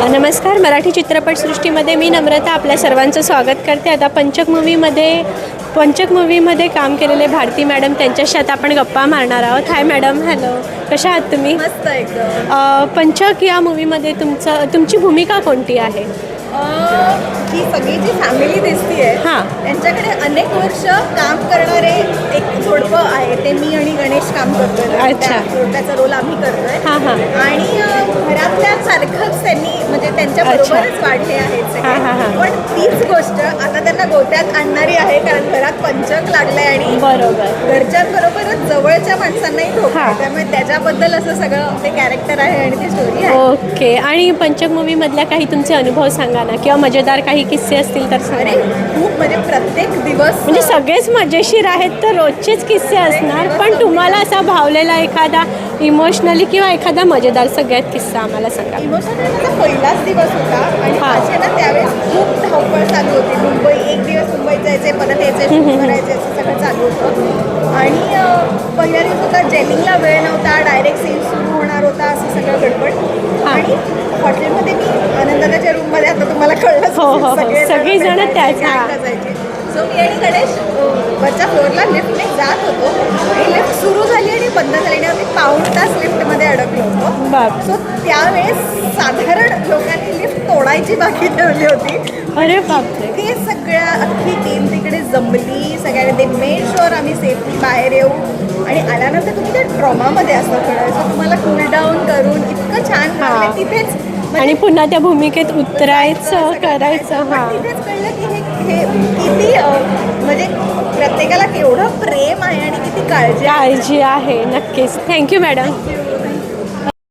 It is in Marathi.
नमस्कार मराठी चित्रपटसृष्टीमध्ये मी नम्रता आपल्या सर्वांचं स्वागत करते. आता पंचक मूवीमध्ये पंचक मूवीमध्ये काम केलेले भारती मॅडम त्यांच्याशी आता आपण गप्पा मारणार आहोत. Hi madam hello. कशा आहात तुम्ही? मस्त एकदम. पंचक या मूवीमध्ये तुमचं तुमची भूमिका कोणती आहे? ही सगळी जी फॅमिली दिसतीये हां. त्यांच्याकडे अनेक वर्ष काम करणारे एक जोडपं आहे. ते मी आणि गणेश काम करतोय. अच्छा. त्या जोडप्याचा रोल आम्ही करतोय. हां हां. आणि त्यांच्या. बरोबरच वाढले आहेत. सगळे. पण तीच गोष्ट आता त्यांना गोत्यात आणणारी आहे कारण घरात पंचक लागलंय आणि बरोबर. घरच्यांबरोबरच जवळच्या माणसांनाही धोका त्यामुळे त्याच्याबद्दल असं सगळं ते कॅरेक्टर आहे आणि ती स्टोरी आहे. ओके. आणि पंचक मूवीमधल्या काही तुमचे अनुभव सांगा ना किंवा मजेदार काही किस्से असतील तर अरे सांगा खूप म्हणजे प्रत्येक दिवस म्हणजे सगळेच मजेशीर आहेत तर रोजचेच किस्से असणार पण तुम्हाला असा भावलेला एखादा इमोशनली किंवा एखादा मजेदार सगळ्यात किस्सा आम्हाला सांगा इमोशनल माझा पहिलाच दिवस होता आणि हा. माझे ना त्यावेळेस खूप धावपळ चालू होती मुंबई एक दिवस मुंबईत जायचे परत यायचे शूट करायचे असं सगळं चालू होतं आणि अं, पहिल्या दिवस होता जेलिंगला वेळ नव्हता डायरेक्ट सीन सुरू होणार होता असं सगळं गडबड हा. आणि हॉटेलमध्ये मी आनंदाच्या रूममध्ये आता तुम्हाला कळलं हो, हो, हो. सगळीजण त्याच, हा. सो मी आणि गणेश अं, वरच्या फ्लोअरला लिफ्टने जात होतो आणि लिफ्ट सुरू बंद झाली आणि आम्ही पाऊण तास लिफ्टमध्ये अडकलो होतो. बाप सो त्यावेळेस साधारण लोकांनी लिफ्ट तोडायची बाकी ठेवली होती. अरे बापरे. ते सगळ्या अख्खी टीम तिकडे जमली सगळ्यांनी ते मेड शुअर आम्ही सेफली बाहेर येऊ. आणि आल्यानंतर तुम्ही त्या ट्रॉमामध्ये असता थोडं सो तुम्हाला कूल डाऊन करून इतकं छान तिथेच म्हणजे आणि पुन्हा त्या भूमिकेत उतरायचं करायचं हां. तिथेच कळलं की हे किती काळजी काळजी आहे नक्कीच. Thank you madam